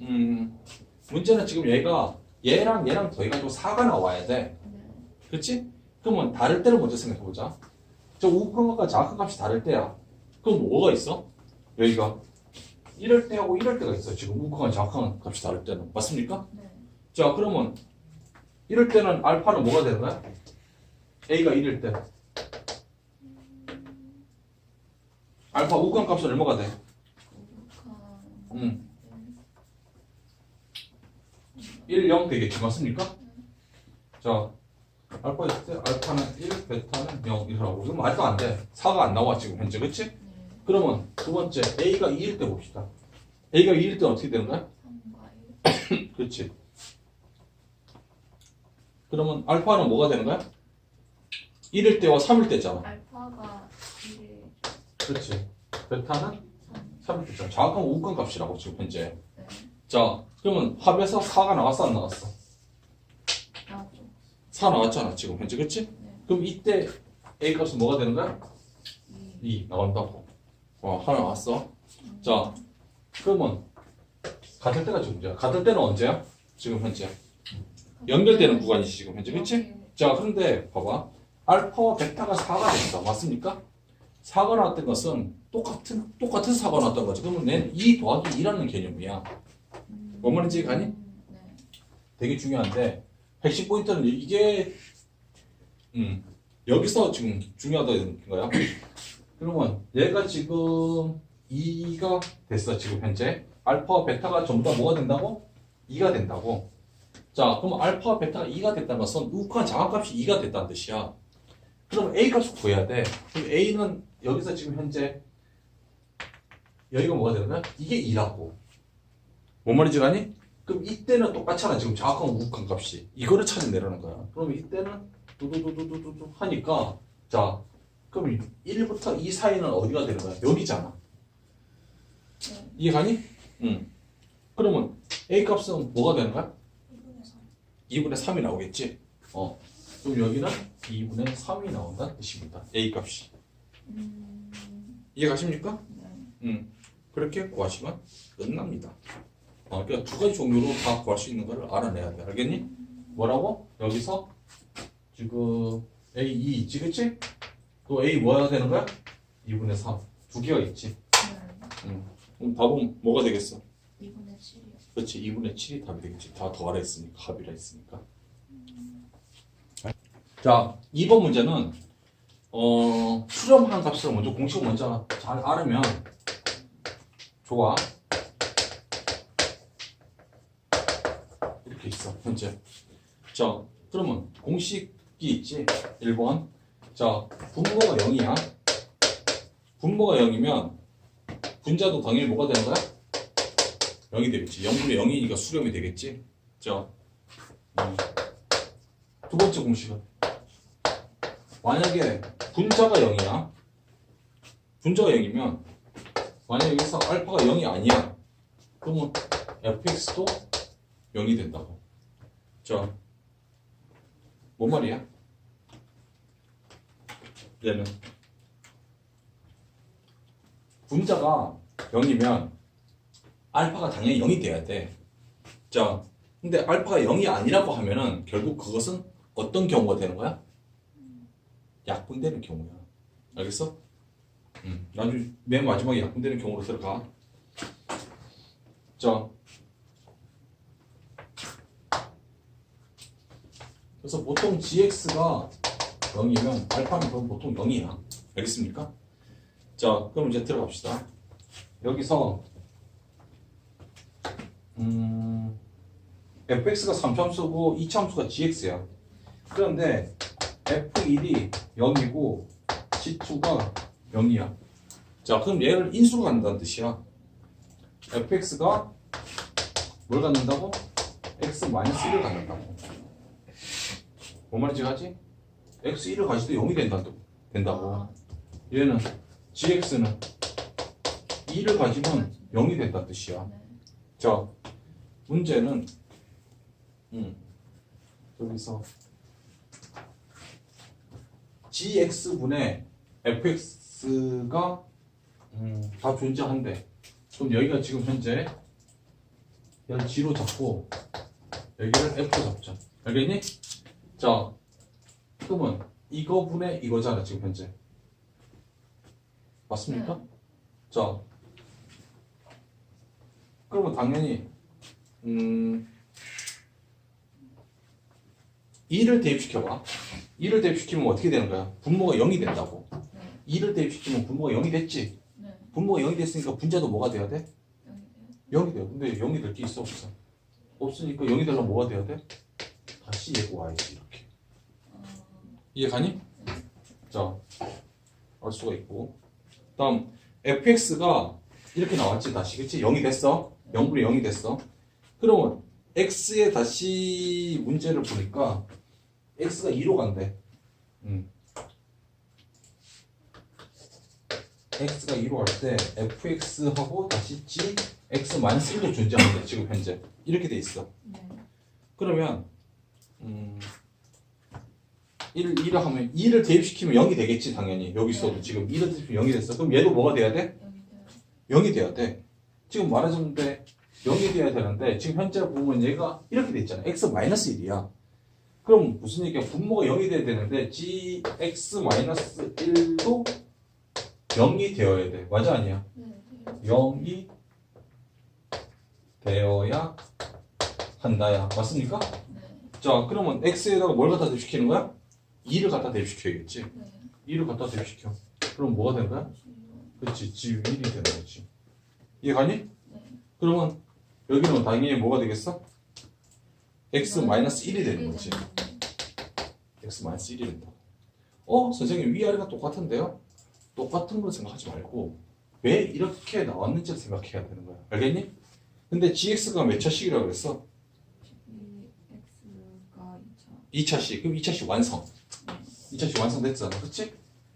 음, 문제는 지금 얘가 얘랑 얘랑 더해가지고 4가 나와야 돼. 네. 그렇지? 그러면 다를 때를 먼저 생각해보자. 저 우극한 것과 작은 값이 다를 때야. 그럼 뭐가 있어? 여기가 이럴 때하고 이럴 때가 있어. 지금 우극한 작은 값이 다를 때는. 맞습니까? 네. 자, 그러면 이럴 때는 알파는 뭐가 되는 거야? A가 1일 때. 알파 우극한 값은 얼마가 돼? 우북한 음. 1, 0 되겠지. 맞습니까? 자, 알파 있을 때 알파는 1, 베타는 0 이라고. 이건 말도 안 돼. 4가 안 나와 지금 현재. 그치? 네. 그러면 두 번째 A가 2일 때 봅시다. A가 2일 때는 어떻게 되는 거야? 3과 1. 그렇지. 그러면 알파는 뭐가 되는 거야? 1일 때와 3일 때잖아. 알파가 1에 그렇지. 베타는 3. 3일 때잖아. 정확한 우극한 값이라고 지금 현재. 네. 자, 그러면 합에서 4가 나왔어 안 나왔어? 나오죠. 4 나왔잖아 지금 현재 그렇지? 네. 그럼 이때 A 값은 뭐가 되는 거야? 2. 2 나온다고. 어, 하나 나왔어. 자, 그러면 같을 때가 지금 문제야. 같을 때는 언제야? 지금 현재. 연결되는 구간이지 지금 현재 그렇지? 여기 자, 그런데 봐봐. 알파와 베타가 4가 된다. 맞습니까? 4가 나왔던 것은 똑같은 똑같은 4가 나왔던 거지. 그러면 얘는 2 더하기 2라는 개념이야. 음, 뭔 말인지 가니? 네. 되게 중요한데 핵심 포인트는 이게 음, 여기서 지금 중요하다는 거야. 그러면 얘가 지금 2가 됐어 지금 현재 알파와 베타가 전부 다 뭐가 된다고? 2가 된다고. 자, 그럼 알파와 베타가 2가 됐다는 것은 우크한 장합값이 2가 됐다는 뜻이야. 그럼 A 값을 구해야 돼. 그럼 A는 여기서 지금 현재 여기가 뭐가 거야? 이게 2라고. 뭔 말인지 가니? 그럼 이때는 똑같잖아. 지금 정확한 우극한 값이. 이거를 찾아내라는 거야. 그럼 이때는 두두두두두두 하니까 자, 그럼 1부터 2 사이는 어디가 되는 거야? 여기잖아. 네. 이해가니? 응. 그러면 A 값은 뭐가 되는 거야? 1분의 3. 2분의 3이 나오겠지? 어. 그럼 여기는 2분의 3이 나온다는 뜻입니다. A 값이. 음, 이해가십니까? 네. 음. 그렇게 구하시면 끝납니다. 어, 그러니까 두 가지 종류로 다 구할 수 있는 거를 알아내야 돼. 알겠니? 뭐라고? 여기서 지금 A 2 있지, 그치? 또 A 뭐야 되는 거야? 2분의 3. 두 개가 있지. 네. 음. 그럼 답은 뭐가 되겠어? 2분의 7이요. 그렇지. 2분의 7이 답이 되겠지. 다 더하라 했으니까, 합이라 했으니까. 자, 2번 문제는, 어, 수렴한 값을 먼저, 공식을 먼저 잘 알으면 좋아. 이렇게 있어, 현재. 자, 그러면 공식이 있지? 1번. 자, 분모가 0이야. 분모가 0이면 분자도 당연히 뭐가 되는 거야? 0이 되겠지. 0분의 0이니까 수렴이 되겠지. 자, 음. 두 번째 공식은 만약에 분자가 0이야. 분자가 0이면 만약에 여기서 알파가 0이 아니야. 그러면 fx도 0이 된다고. 자, 뭔 말이야? 얘는 분자가 0이면 알파가 당연히 0이 돼야 돼. 자, 근데 알파가 0이 아니라고 하면은 결국 그것은 어떤 경우가 되는 거야? 약분되는 경우야. 알겠어? 음, 나중에 맨 마지막에 약분되는 경우로 들어가. 자, 그래서 보통 gx가 0이면 알파는 그럼 보통 0이야. 알겠습니까? 자, 그럼 이제 들어갑시다. 여기서 음, fx가 3참수고 2참수가 gx야. 그런데 f1이 0이고 g2가 0이야. 자, 그럼 얘를 인수로 갖는다는 뜻이야. fx가 뭘 갖는다고? x-1을 갖는다고. 뭔 말인지 가지? x1을 가지도 0이 된다, 된다고. 아, 얘는 gx는 2를 가지면 0이 된다는 뜻이야. 네. 자, 문제는 음, 여기서 gx분의 fx가 음, 다 존재한대. 그럼 여기가 지금 현재 얘를 G로 잡고 여기를 F로 잡자. 알겠니? 자, 그러면 이거 분의 이거잖아 지금 현재. 맞습니까? 자, 그러면 당연히 음 2를 대입시켜봐. 2를 대입시키면 어떻게 되는 거야? 분모가 0이 된다고. 네. 2를 대입시키면 분모가 0이 됐지. 네. 분모가 0이 됐으니까 분자도 뭐가 돼야 돼? 여기 0이 돼요. 근데 0이 될 게 있어 없어? 없으니까 0이 되려면 뭐가 돼야 돼? 다시 얘가 와야지 이해 가니? 자, 알 수가 있고. 다음 fx가 이렇게 나왔지 다시 그치? 0이 됐어. 0분의 0이 됐어. 그러면 x에 다시 문제를 보니까 x가 2로 간대. 음. x가 2로 갈 때 fx하고 다시 g x 1로 존재하는데 지금 현재 이렇게 돼 있어. 네. 그러면 음 1, 1을 하면 2를 대입시키면 0이 되겠지 당연히 여기 있어도 네. 지금 2를 대입시키면 0이 됐어 그럼 얘도 뭐가 돼야 돼? 여기 돼요. 0이 돼야 돼 지금 말해줬는데 0이 돼야 되는데 지금 현재 보면 얘가 이렇게 돼 있잖아 x 1이야 그럼 무슨 얘기야 분모가 0이 돼야 되는데 gx 1도 0이 되어야 돼 맞아 아니야? 네. 돼요. 0이 되어야 한다야 맞습니까? 네. 자 그러면 x에다가 뭘 갖다 대입시키는 거야? 2를 갖다 대입시켜야겠지 네. 2를 갖다 대입시켜 그럼 뭐가 되는 거야? 그렇지 g 1이 되는 거지 이해 가니? 네. 그러면 여기는 당연히 뭐가 되겠어? x 1이 되는 거지 x 1이 된다 어? 선생님 위아래가 똑같은데요? 똑같은 걸 생각하지 말고 왜 이렇게 나왔는지를 생각해야 되는 거야 알겠니? 근데 gx가 몇 차식이라고 그랬어? 이 X가 2차. 2차식 그럼 2차식 완성 네. 2차식 완성됐잖아 그치?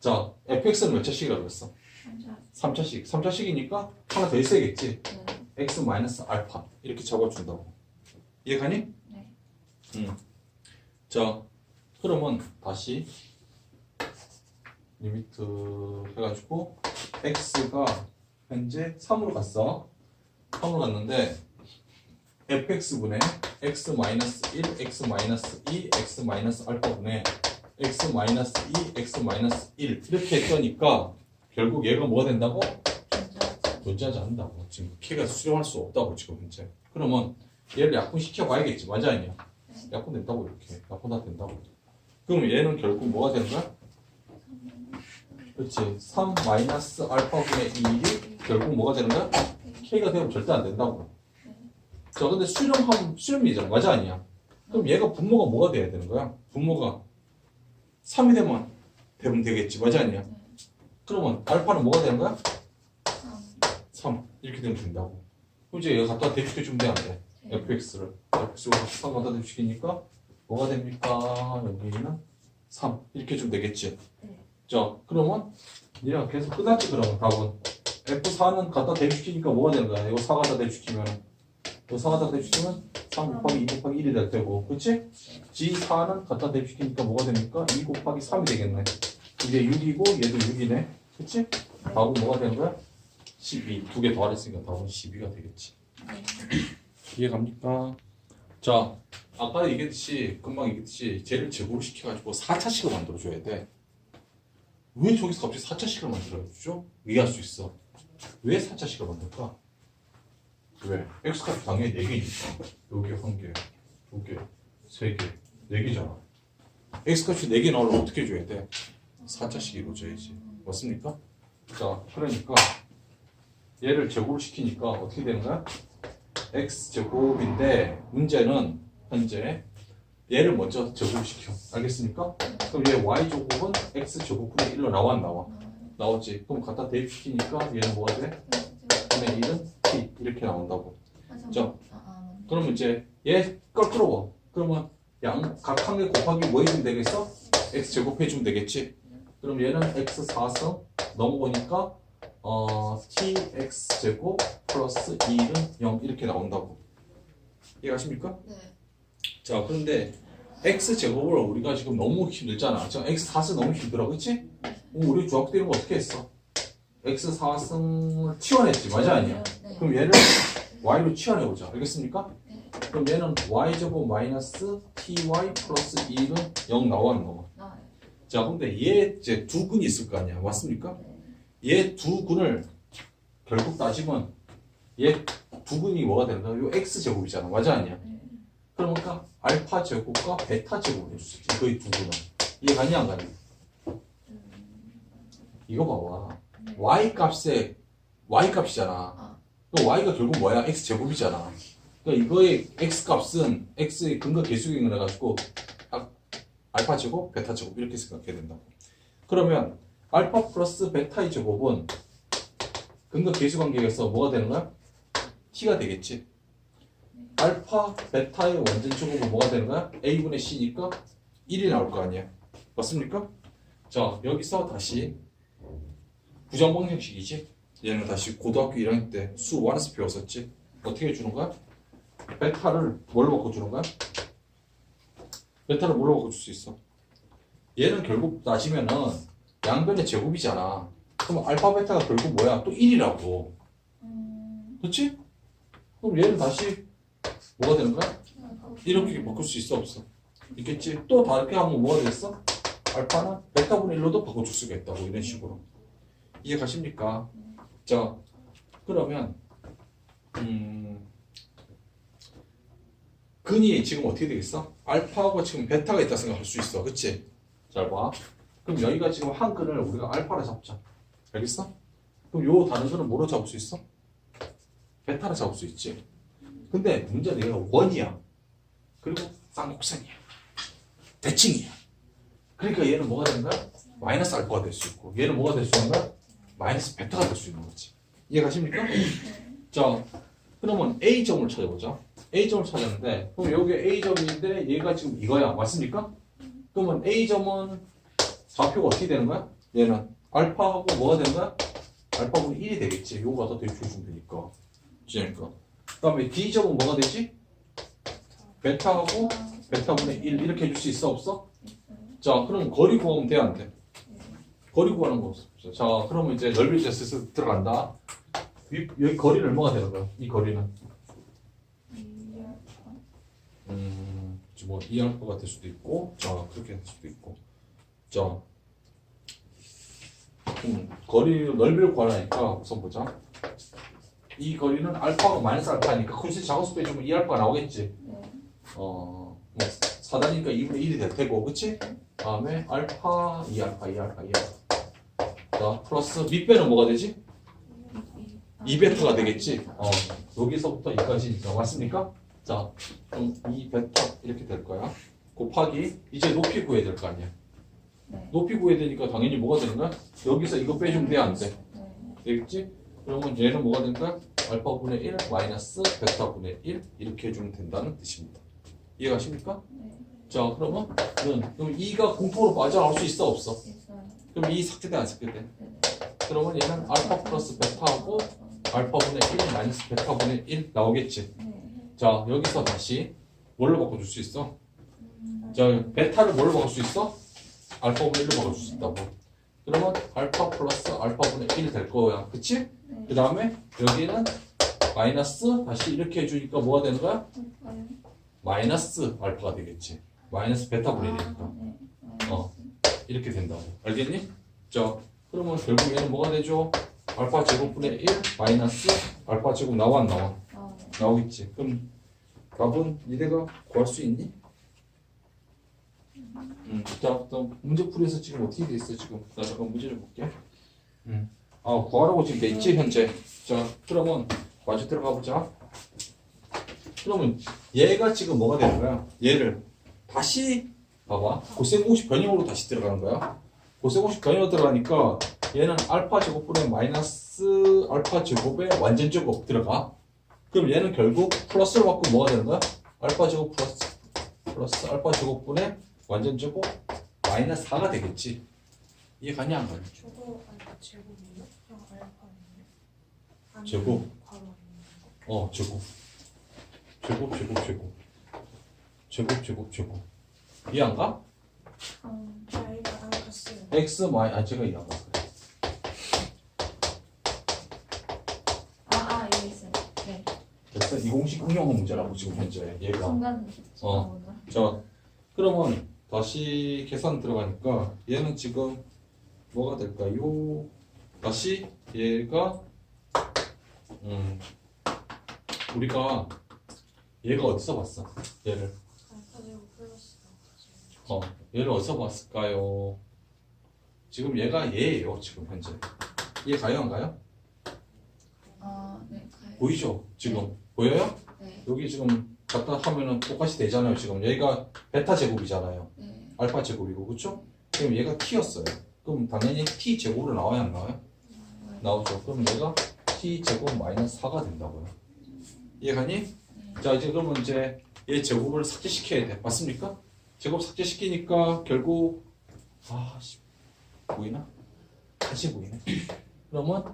자 fx는 몇 차식이라고 그랬어? 3차. 3차식 3차식이니까 하나 더 있어야겠지 네. x 마이너스 알파 이렇게 적어준다고 이해 가니? 네. 응. 자 그러면 다시 리미트 해가지고 x가 현재 3으로 갔어 3으로 갔는데 fx분의 x 마이너스 1, x 마이너스 2, x 마이너스 알파분의 x 마이너스 2, x 마이너스 1 이렇게 했더니까 결국 얘가 뭐가 된다고? 존재하지. 않는다고 지금 K가 수렴할 수 없다고 지금 현재 그러면 얘를 약분시켜 봐야겠지 맞아 아니야 약분 된다고 이렇게 약분 다 된다고 그럼 얘는 결국 뭐가 되는 거야? 그렇지 3 마이너스 알파분의 2이 결국 뭐가 되는 거야? K가 되면 절대 안 된다고 자 근데 수렴하면 수렴이잖아 맞아 아니야 그럼 얘가 분모가 뭐가 돼야 되는 거야? 분모가 3이 되면 되면 되겠지. 맞아 아니야 네. 그러면 알파는 뭐가 되는 거야? 3. 3 이렇게 되면 된다고. 그럼 이제 얘가 갖다 대입시켜 주면 돼 안 돼? fx를. Fx로 3 갖다 대입시키니까 뭐가 됩니까? 여기는 3 이렇게 주면 되겠지. 네. 자 그러면 얘가 계속 끝났지 그러면 답은. F4는 갖다 대입시키니까 뭐가 되는 거야? 이거 4 갖다 대입시키면 이거 4 갖다 대입시키면 3 곱하기 2 곱하기 1이 될 테고 그치? g4는 갖다 대입시키니까 뭐가 됩니까? 2 곱하기 3이 되겠네 이게 6이고 얘도 6이네 그치? 답은 뭐가 되는 거야? 12. 두 개 더하랬으니까 답은 12가 되겠지. 네. 이해 갑니까? 자, 아까 얘기했듯이, 금방 얘기했듯이, 쟤를 제곱을 시켜가지고 4차식을 만들어줘야 돼. 왜 저기서 갑자기 4차식을 만들어주죠? 이해할 수 있어. 왜 4차식을 만들까? 왜? X값이 당연히 4개니까. 여기 한 개, 두 개, 세 개, 네 개잖아. X값이 4개 나오려면 어떻게 해줘야 돼? 4차식이 이루어져야지. 맞습니까? 자, 그러니까 얘를 제곱을 시키니까 어떻게 되는 거야? x 제곱인데 문제는 현재 얘를 먼저 제곱을 시켜. 알겠습니까? 그럼 얘 y 제곱은 x 제곱분의 1로 나와 안 나와? 나오지. 그럼 갖다 대입시키니까 얘는 뭐가 돼? 분의 1은 t 이렇게 나온다고. 자. 아, 아, 맞네. 그러면 이제 얘 껄끄러워. 그러면 양 각 한 개 곱하기 뭐 해주면 되겠어? x 제곱 해주면 되겠지. 그럼 얘는 x 4승 넘어오니까 어 tx 제곱 플러스 2는 0 이렇게 나온다고. 이해가십니까? 네. 자 그런데 x 제곱을 우리가 지금 너무 힘들잖아. 지금 x 4승 너무 힘들어, 그렇지? 우리 중학교 때는 어떻게 했어? x 4승을 치워냈지, 맞아 아니야? 네. 그럼 얘를 y로 치환해 보자. 알겠습니까? 네. 그럼 얘는 y제곱 마이너스 ty 플러스 1은 0 나와 안 나와? 나와요. 자, 근데 얘 이제 두 근이 있을 거 아니야. 맞습니까? 네. 얘두 근을 결국 따지면 얘 두 근이 뭐가 거야? 요 x 제곱이잖아. 맞아 아니야? 네. 그러니까 알파 제곱과 베타 제곱을 해줄 수 있지. 거의 두 근은. 이해 가니 안 가니? 이거 봐봐. 네. y 값에 y 값이잖아. 아. 그 y가 결국 뭐야? x 제곱이잖아. 그러니까 이거의 x 값은 x의 근거 계수경을 해가지고 아, 알파 제곱, 베타 제곱 이렇게 생각해야 된다고. 그러면 알파 플러스 베타의 제곱은 근거 계수 관계에서 뭐가 되는 거야? t가 되겠지. 알파 베타의 완전 제곱은 뭐가 되는 거야? a분의 c니까 1이 나올 거 아니야. 맞습니까? 자 여기서 다시 부정방 형식이지. 얘는 다시 고등학교 1학년 때 수 원에서 배웠었지. 어떻게 해주는 거야? 베타를 뭘로 바꿔주는 거야? 베타를 뭘로 바꿔줄 수 있어? 얘는 결국 따지면은 양변의 제곱이잖아. 그럼 알파 베타가 결국 뭐야? 또 1이라고. 음. 그렇지? 그럼 얘는 다시 뭐가 되는 거야? 아, 이렇게 바꿀 수 있어 없어? 있겠지? 또 다르게 하면 뭐가 되겠어? 알파는 베타분의 1로도 바꿔줄 수가 있다고 이런 식으로 이해 가십니까? 자 그러면 음 근이 지금 어떻게 되겠어? 알파하고 지금 베타가 있다 생각할 수 있어 그치? 잘 봐. 그럼 여기가 지금 한 근을 우리가 알파로 잡자 알겠어? 그럼 요 다른 근은 뭐로 잡을 수 있어? 베타로 잡을 수 있지 근데 문제는 얘가 원이야 그리고 쌍곡선이야. 대칭이야. 그러니까 얘는 뭐가 거야? 마이너스 알파가 될 수 있고 얘는 뭐가 될 수 있는 거야? 마이너스 베타가 될 수 있는 거지. 이해 가십니까? 자, 그러면 A점을 찾아보자. A점을 찾았는데 그럼 여기 A점인데 얘가 지금 이거야. 맞습니까? 그러면 A점은 좌표가 어떻게 되는 거야? 얘는 알파하고 뭐가 되는 거야? 알파분의 1이 되겠지. 요거 갖다 대입해주면 되니까. 그러니까. 그 다음에 D점은 뭐가 되지? 베타하고 베타분의 1 이렇게 해줄 수 있어 없어? 자 그럼 거리 구하면 돼안 돼? 거리 구하는 거 없어 자 그러면 이제 넓이 슬슬 들어간다. 위, 여기 거리는 얼마가 되는 거야? 이 거리는? 음, 뭐 2알파가 될 수도 있고 자 그렇게 될 수도 있고. 자 음, 거리 넓이를 구하려니까 우선 보자. 이 거리는 알파가 마이너스 알파니까 굳이 작업수 빼주면 2알파가 나오겠지. 어, 뭐 4단이니까 2분의 1이 될 테고, 그치? 다음에 알파, 2알파, 2알파, 2알파. 자, 플러스 밑배는 뭐가 되지? 2베타가 되겠지? 어, 여기서부터 여기까지니까. 맞습니까? 자, 그럼 2베타 이렇게 될 거야. 곱하기, 이제 높이 구해야 될 거 아니야. 네. 높이 구해야 되니까 당연히 뭐가 되는 거야? 여기서 이거 빼주면 돼, 안 돼? 네. 되겠지? 그러면 얘는 뭐가 된 거야? 알파분의 1 마이너스 베타분의 1 이렇게 해주면 된다는 뜻입니다. 이해가십니까? 네. 자 그러면 는 그럼 2가 공통으로 빠져나올 수 있어 없어? 있어요. 그럼 2 삭제돼 안 삭제돼? 네. 그러면 얘는 알파 플러스 베타하고 알파분의 1 마이너스 베타분의 1 나오겠지 네. 자 여기서 다시 뭘로 바꿔줄 수 있어? 자 베타를 뭘로 바꿀 수 있어? 알파분의 1로 바꿀 수 있다고 그러면 알파 플러스 알파분의 1이 될 거야 그치? 네. 그 다음에 여기는 마이너스 다시 이렇게 해주니까 뭐가 되는 거야? 마이너스 알파가 되겠지 마이너스 베타분의 1이니까 아, 네. 어. 이렇게 된다고. 알겠니? 자, 그러면 결국 얘는 뭐가 되죠? 알파 제곱분의 1 마이너스 알파 제곱 나와 안 나와? 아, 네. 나오겠지. 그럼 답은 니네가 구할 수 있니? 음, 자, 또 문제 풀이에서 지금 어떻게 돼 있어 지금? 나 잠깐 문제 좀 볼게. 음, 아 구하라고 지금 돼 있지 현재. 자, 그러면 마저 들어가 보자. 그러면 얘가 지금 뭐가 되는 거야? 얘를 다시 봐봐. 고생50 변형으로 다시 들어가는 거야. 고생50 변형으로 들어가니까 얘는 알파 제곱분의 마이너스 알파 제곱의 완전 제곱 들어가. 그럼 얘는 결국 플러스를 받고 뭐가 되는 거야? 알파 제곱 플러스 플러스 알파 제곱분의 완전 제곱 마이너스 4가 되겠지. 이해 가냐 안 가냐? 저거 알파 제곱이요? 알파예요? 아니면 제곱. 어 제곱 제곱 제곱 제곱 제곱 제곱 제곱 이해 안 가? 음, 안 갔어요. x 마이 아 제가 이해 안 가. 아, 아, 여기 있어요. 네. 2공식 응용한 문제라고 지금 현재 얘가. 순간 어. 나오나? 자, 그러면 다시 계산 들어가니까 얘는 지금 뭐가 될까요? 다시 얘가 음 우리가 얘가 어디서 봤어? 얘를 제곱 플러스 어 얘를 어디서 봤을까요? 지금 얘가 얘예요 지금 현재 얘 가요 안 가요? 아, 네, 가요. 보이죠? 지금 보여요? 네, 여기 지금 갖다 하면은 똑같이 되잖아요 지금 여기가 베타 제곱이잖아요 네. 알파 제곱이고 그렇죠? 그럼 얘가 t였어요. 그럼 당연히 t 제곱으로 나와야 안 나와요? 나오죠. 그럼 얘가 t 제곱 마이너스 4가 된다고요. 이해가니? 자 이제 그러면 이제 얘 제곱을 삭제시켜야 돼. 맞습니까? 제곱 삭제시키니까 결국 아 씨 보이나? 다시 보이네. 그러면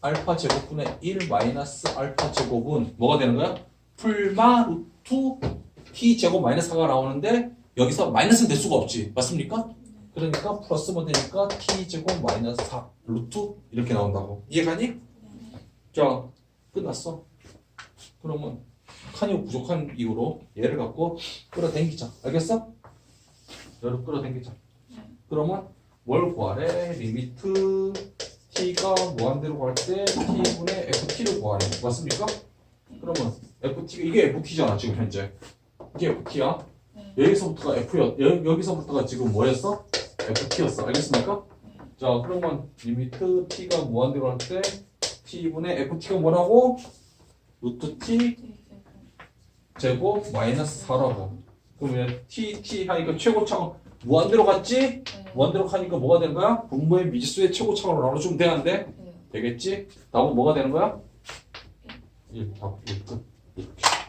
알파 제곱분의 1 마이너스 알파 제곱은 뭐가 되는 거야? 풀마 루트 t 제곱 마이너스 4가 나오는데 여기서 마이너스는 될 수가 없지. 맞습니까? 그러니까 플러스면 되니까 t 제곱 마이너스 4 루트 이렇게 나온다고. 이해가니? 자, 끝났어. 그러면 칸이 부족한 이유로 얘를 갖고 끌어당기자. 알겠어? 얘를 끌어당기자. 그러면 뭘 구하래? 리미트 t가 무한대로 갈때 t분의 ft를 구하래. 맞습니까? 그러면 ft가 이게 ft잖아 지금 현재. 이게 ft야. 네. 여기서부터가 F였, 여, 여기서부터가 지금 뭐였어? FT였어. 알겠습니까? 자, 그러면 리미트 T가 무한대로 할 때 T분의 FT가 뭐라고? 루트 T 제곱 마이너스 4라고. 그러면 T, T 하니까 최고차가 무한대로 갔지? 네. 무한대로 가니까 뭐가 되는 거야? 분모의 미지수의 최고차로 나눠주면 되는데? 네. 되겠지? 답은 뭐가 되는 거야? 1, 답 1, 끝. 이렇게.